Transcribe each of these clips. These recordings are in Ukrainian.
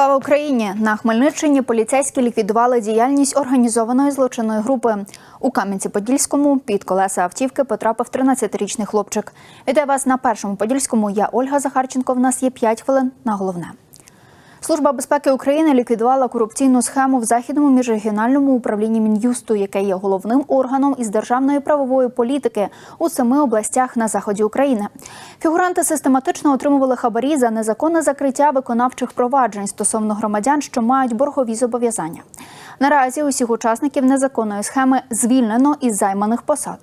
Слава Україні! На Хмельниччині поліцейські ліквідували діяльність організованої злочинної групи. У Кам'янці-Подільському під колеса автівки потрапив 13-річний хлопчик. Іде вас на першому подільському. Я Ольга Захарченко. В нас є 5 хвилин на головне. Служба безпеки України ліквідувала корупційну схему в західному міжрегіональному управлінні мін'юсту, яке є головним органом із державної правової політики у семи областях на заході України. Фігуранти систематично отримували хабарі за незаконне закриття виконавчих проваджень стосовно громадян, що мають боргові зобов'язання. Наразі усіх учасників незаконної схеми звільнено із займаних посад.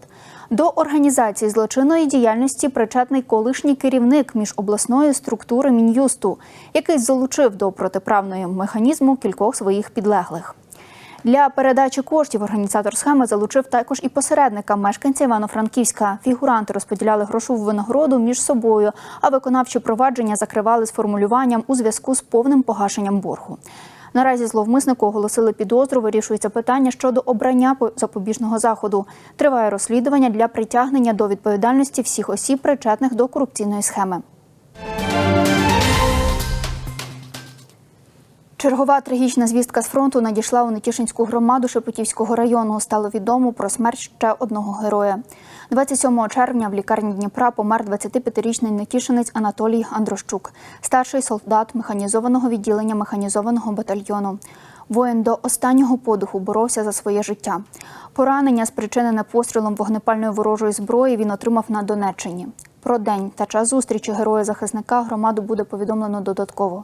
До організації злочинної діяльності причетний колишній керівник міжобласної структури мін'юсту, який залучив до протиправної механізму кількох своїх підлеглих. Для передачі коштів організатор схеми залучив також і посередника мешканця Івано-Франківська. Фігуранти розподіляли грошову винагороду між собою, а виконавчі провадження закривали з формулюванням у зв'язку з повним погашенням боргу. Наразі зловмиснику оголосили підозру. Вирішується питання щодо обрання запобіжного заходу. Триває розслідування для притягнення до відповідальності всіх осіб, причетних до корупційної схеми. Чергова трагічна звістка з фронту надійшла у Нетішинську громаду Шепетівського району. Стало відомо про смерть ще одного героя. 27 червня в лікарні Дніпра помер 25-річний нетішинець Анатолій Андрощук, старший солдат механізованого відділення механізованого батальйону. Воїн до останнього подиху боровся за своє життя. Поранення, спричинене пострілом вогнепальної ворожої зброї, він отримав на Донеччині. Про день та час зустрічі героя захисника громаду буде повідомлено додатково.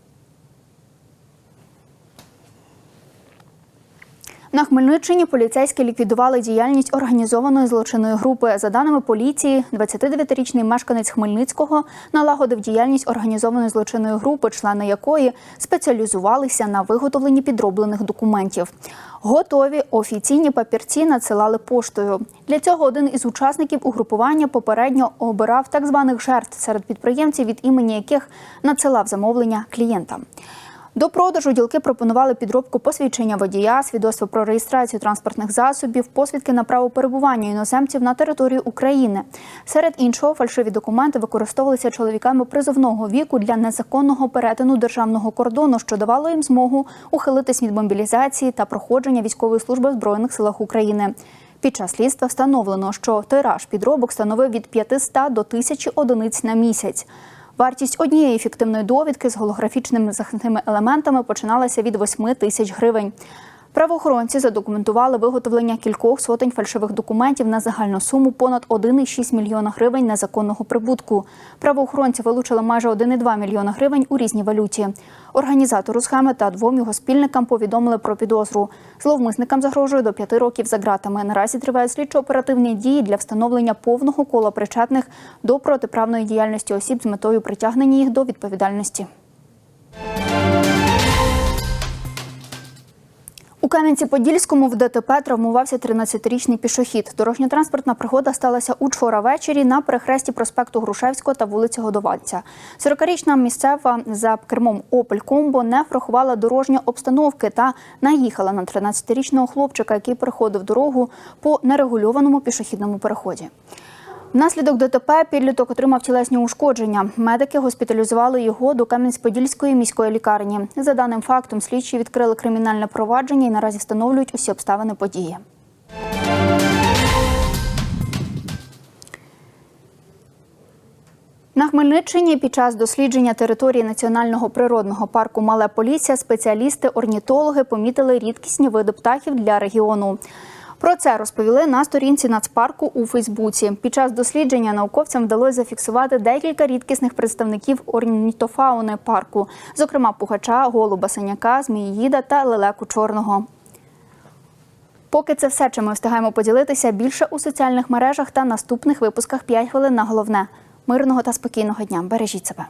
На Хмельниччині поліцейські ліквідували діяльність організованої злочинної групи. За даними поліції, 29-річний мешканець Хмельницького налагодив діяльність організованої злочинної групи, члени якої спеціалізувалися на виготовленні підроблених документів. Готові офіційні папірці надсилали поштою. Для цього один із учасників угрупування попередньо обирав так званих жертв серед підприємців, від імені яких надсилав замовлення клієнтам. До продажу ділки пропонували підробку посвідчення водія, свідоцтво про реєстрацію транспортних засобів, посвідки на право перебування іноземців на території України. Серед іншого, фальшиві документи використовувалися чоловіками призовного віку для незаконного перетину державного кордону, що давало їм змогу ухилитись від мобілізації та проходження військової служби в збройних силах України. Під час слідства встановлено, що тираж підробок становив від 500 до 1000 одиниць на місяць. Вартість однієї фіктивної довідки з голографічними захисними елементами починалася від 8 тисяч гривень. Правоохоронці задокументували виготовлення кількох сотень фальшивих документів на загальну суму понад 1,6 мільйона гривень незаконного прибутку. Правоохоронці вилучили майже 1,2 мільйона гривень у різній валюті. Організатору схеми та двом його спільникам повідомили про підозру. Зловмисникам загрожує до п'яти років за ґратами. Наразі тривають слідчо-оперативні дії для встановлення повного кола причетних до протиправної діяльності осіб з метою притягнення їх до відповідальності. У Кам'янці-Подільському в ДТП травмувався 13-річний пішохід. Дорожньо-транспортна пригода сталася учора ввечері на перехресті проспекту Грушевського та вулиці Годовальця. 40-річна місцева за кермом Опель Комбо не врахувала дорожньої обстановки та наїхала на 13-річного хлопчика, який переходив дорогу по нерегульованому пішохідному переході. Внаслідок ДТП підліток отримав тілесні ушкодження. Медики госпіталізували його до Кам'янець-Подільської міської лікарні. За даним фактом, слідчі відкрили кримінальне провадження і наразі встановлюють усі обставини події. На Хмельниччині під час дослідження території національного природного парку Мале Полісся спеціалісти-орнітологи помітили рідкісні види птахів для регіону. Про це розповіли на сторінці нацпарку у Фейсбуці. Під час дослідження науковцям вдалося зафіксувати декілька рідкісних представників орнітофауни парку, зокрема пугача, голуба синяка, зміїїда та лелеку чорного. Поки це все, чим ми встигаємо поділитися більше у соціальних мережах та наступних випусках 5 хвилин на головне. Мирного та спокійного дня. Бережіть себе.